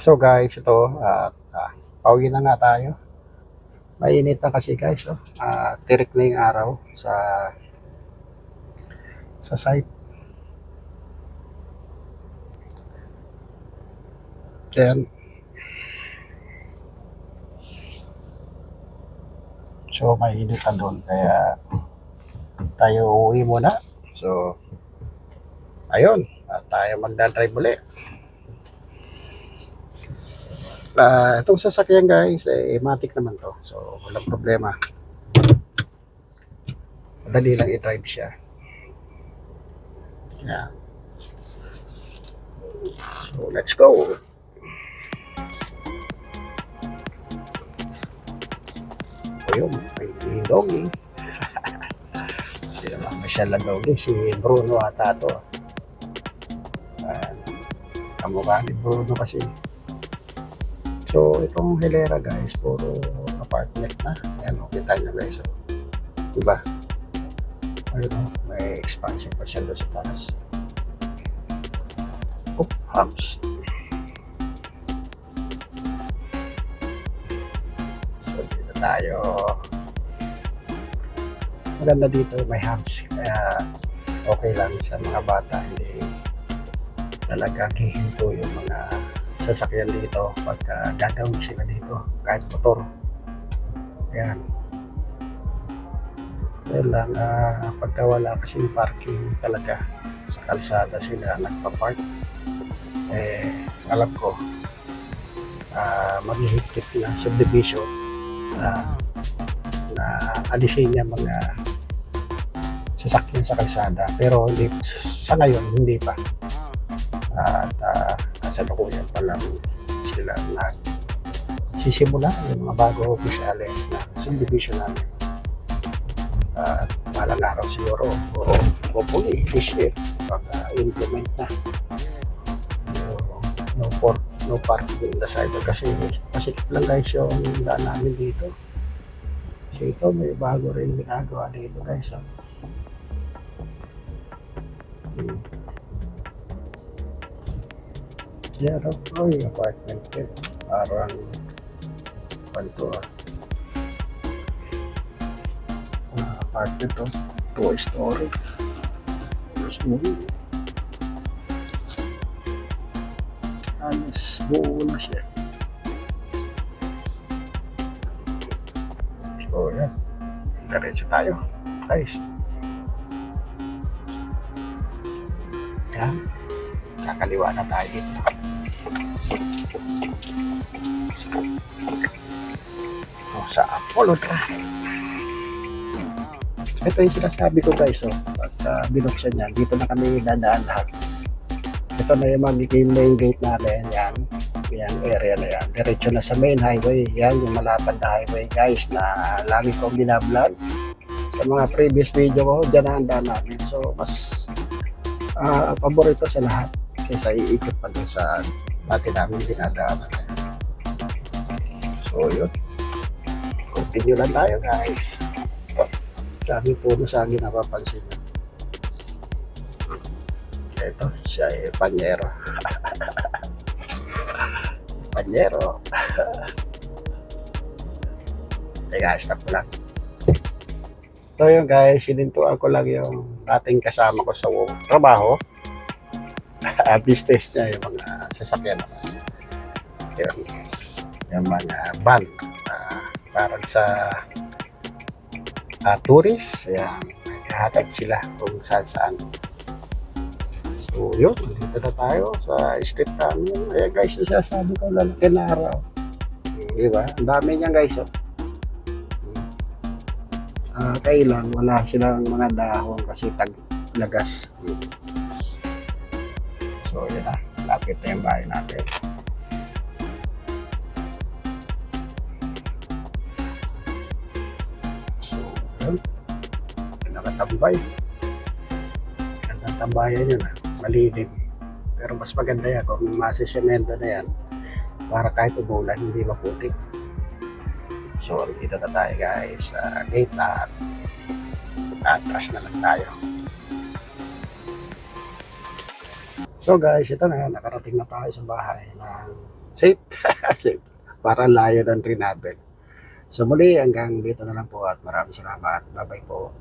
So guys, ito, at ah, pauwi na nga tayo. Mainit na kasi guys, oh. Ah, tirik na yung araw sa sa site. Ayan. So, mainit na doon. Kaya, tayo uuwi muna. So, ayun. At tayo magdadrive ulit. Ah, itong sasakyan guys, eh, matic naman to. So, walang problema. Madali lang i-drive siya. Yan. So, let's go. Ayun, may doggy. Hindi naman masyal na doggy. Si Bruno ata to. Uh, kamukha ni Bruno kasi. So, itong hilera guys, puro apartment na. Ayan, tayo na guys. So, diba? Ayun, may expansion pa siya doon sa taas. Oh, hams. So, dito tayo. Maganda dito, may hams. Kaya, okay lang sa mga bata. Hindi talaga hihinto yung mga sasakyan dito pagka gagawin sila dito kahit motor. Yan yan lang ah, pagka wala kasing parking talaga sa kalsada sila nagpa-park. Eh alam ko ah maghihigpit na subdivision ah, na alisin niya mga sasakyan sa kalsada. Pero hindi sa ngayon hindi pa. At uh, kasalukuyan pa lang sila nag sisimula yung mga bago opisyalis na subdivision namin. At malang araw siguro o hopefully this year pag-implement na. No, no, for, no parking in the side kasi masikip lang guys yung daan namin dito. So ito may bago rin ginagawa dito guys. Oh. Hmm. Yeah, raw po yung apartment din. Parang panto ah. Ah, apartment to. Two story. So, alas buo na siya. So, yes. Diretso tayo. Guys. Yan. Kakaliwa na tayo dito. O, sa Apollo Drive. Ito yung sinasabi ko guys, oh, pag uh, binuksan yan, dito na kami dadaan lahat. Ito na yung magiging main gate natin, yan. Yan, area na yan. Diretso na sa main highway. Yan, yung malapad na highway guys na lagi kong binablog. Sa mga previous video ko, dyan na ang daan namin. So, mas ah, paborito sa lahat kaysa iikot pa sa dati namin dinadaanan. So, yun. Continue lang tayo, guys. Dami puno sa akin napapansin. Ito, siya ay panyero. panyero. Teka, stop ko lang. So yun guys, sinintuan ko lang yung ating kasama ko sa wo- trabaho. Business niya yung mga sasakyan naman. Yun. Yung mga van. ah, parang sa uh, tourist. Ayan. Naghahatid sila kung saan saan. So yun, dito na tayo sa street namin. Ayan guys, yung sinasabi ko, lalaki na araw. Di ba? Ang dami niyan guys. Oh. Ah, kailan wala silang mga dahon kasi tag lagas. So, yun na. Lapit na yung bahay natin. So, yun. Nakatambay. Gandang tambayan yun ah. Pero mas maganda yan kung masisemento na yan para kahit umulan hindi maputik. So, dito na tayo guys sa gate na atras na lang tayo. So guys, ito na, nakarating na tayo sa bahay ng Safe. Safe. Para layo ng Trinabel. So muli, hanggang dito na lang po at maraming salamat. Bye-bye po.